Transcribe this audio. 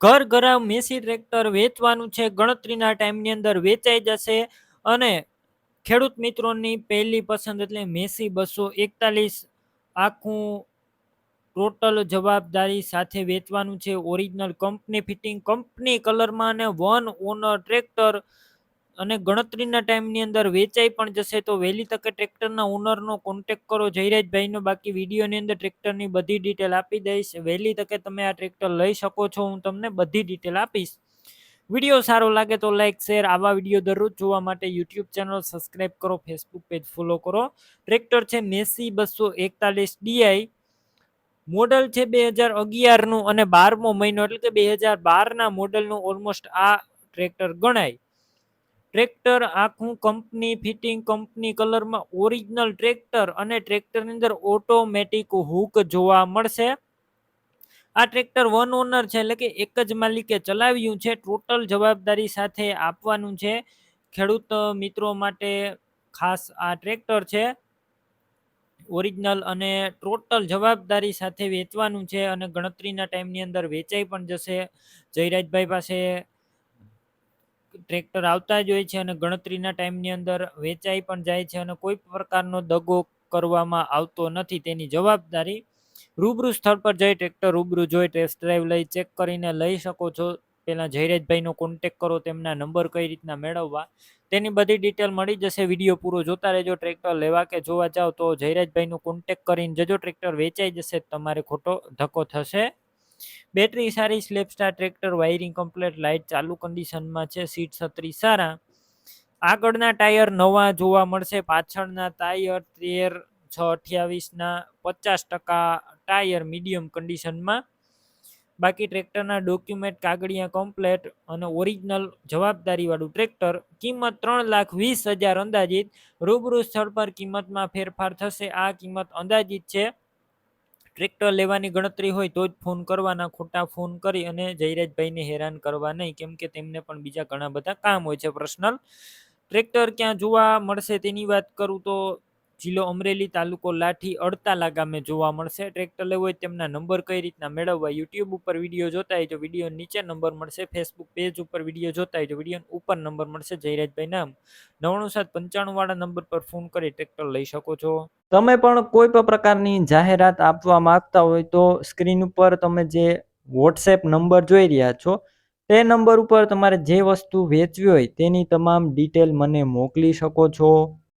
ઘર ઘરા Massey tractor વેચવાનું છે. ગણતરીના ટાઈમની અંદર વેચાઈ જશે અને ખેડૂત મિત્રોની પહેલી પસંદ એટલે મેસી બસો એકતાલીસ આખું ટોટલ જવાબદારી સાથે વેચવાનું છે. ઓરિજિનલ કંપની ફિટિંગ કંપની કલરમાં અને વન ઓનર ટ્રેક્ટર અને ગણતરીના ટાઈમની અંદર વેચાઈ પણ જશે, તો વહેલી તકે ટ્રેક્ટરના ઓનરનો કોન્ટેક કરો. જયરાજભાઈનો બાકી વિડીયોની અંદર ટ્રેક્ટરની બધી ડિટેલ આપી દઈશ. વહેલી તકે તમે આ ટ્રેક્ટર લઈ શકો છો, હું તમને બધી ડિટેલ આપીશ. વીડિયો સારો લાગે તો લાઈક શેર આવા વીડિયો દરરોજ જોવા માટે યુટ્યુબ ચેનલ સબસ્ક્રાઈબ કરો ફેસબુક પેજ ફોલો કરો. ટ્રેક્ટર છે મેસી બસો એકતાલીસ ડીઆઈ મોડલ છે બે હજાર અગિયારનું અને બારમો મહિનો, એટલે કે બે હજાર બારના મોડલનું ઓલમોસ્ટ આ ટ્રેક્ટર ગણાય. ટ્રેક્ટર આખું કંપની, ફિટિંગ કંપની કલરમાં ઓરિજિનલ ટ્રેક્ટર અને ટ્રેક્ટરની અંદર ઓટોમેટિક હુક જોવા મળશે. આ ટ્રેક્ટર વન ઓનર છે, એટલે કે એક જ માલિકે ચલાવ્યું છે, ટોટલ જવાબદારી સાથે આપવાનું છે. ખેડૂત મિત્રો માટે ખાસ આ ટ્રેક્ટર છે. ઓરિજિનલ અને ટોટલ જવાબદારી સાથે વેચવાનું છે અને ગણતરીના ટાઈમની અંદર વેચાઈ પણ જશે. જયરાજભાઈ પાસે ટ્રેક્ટર આવતા જ હોય છે અને ગણતરીના ટાઈમની અંદર વેચાઈ પણ જાય છે અને કોઈ પ્રકારનો દગો કરવામાં આવતો નથી. તેની જવાબદારી રૂબરૂ સ્થળ પર જઈ ટ્રેક્ટર રૂબરૂ જોઈ ટેસ્ટ ડ્રાઈવ લઈ ચેક કરીને લઈ શકો છો. પહેલાં જયરાજભાઈનો કોન્ટેક કરો, તેમના નંબર કઈ રીતના મેળવવા, તેની બધી ડિટેલ મળી જશે. વીડિયો પૂરો જોતા રહેજો, ટ્રેક્ટર લેવા કે જોવા જાઓ તો જયરાજભાઈનો કોન્ટેક કરીને જજો, ટ્રેક્ટર વેચાઈ જશે, તમારે ખોટો ધક્કો થશે બેટરી સારી self start tractor, wiring complete, light ચાલુ કન્ડિશનમાં છે, સીટ છત્રી સારા. આગળના ટાયર નવા જોવા મળશે. પાછળના ટાયર તેર, છ, અઠ્યાવીસના પચાસ ટકા ટાયર મીડિયમ કન્ડિશનમાં. બાકી ટ્રેક્ટરના ડોક્યુમેન્ટ, કાગળિયા કમ્પ્લેટ અને ઓરિજિનલ જવાબદારીવાળું ટ્રેક્ટર, કિંમત ત્રણ લાખ વીસ હજાર અંદાજિત. રૂબરૂ સ્થળ પર કિંમતમાં ફેરફાર થશે. આ કિંમત અંદાજિત છે. ટ્રેક્ટર લેવાની ગણતરી હોય તો જ ફોન કરવાના. ખોટા ફોન કરી અને જયરાજભાઈને હેરાન કરવા નહીં. કેમ કે તેમને પણ બીજા ઘણા બધા કામ હોય છે પર્સનલ ટ્રેક્ટર ક્યાં જોવા મળશે તેની વાત કરું તો જિલ્લો અમરેલી તાલુકો લાઠી અડતાલા ગામે જોવા મળશે. ટ્રેક્ટર લેવું હોય તેમના નંબર કઈ રીતના મેળવવા યુટ્યુબ ઉપર વીડિયો જોતા હોય તો વીડિયો નીચે નંબર મળશે. ફેસબુક પેજ ઉપર વીડિયો જોતા હોય તો વીડિયો ઉપર નંબર મળશે. જયરાજભાઈ નામ. નવ્વાણું સાત પંચાણું વાળા નંબર પર ફોન કરી ટ્રેક્ટર લઈ શકો છો. તમે પણ કોઈ પણ પ્રકારની જાહેરાત આપવા માંગતા હોય તો સ્ક્રીન ઉપર તમે જે વોટ્સએપ નંબર જોઈ રહ્યા છો, તે નંબર ઉપર તમારે જે વસ્તુ વેચવી હોય તેની તમામ ડિટેલ મને મોકલી શકો છો.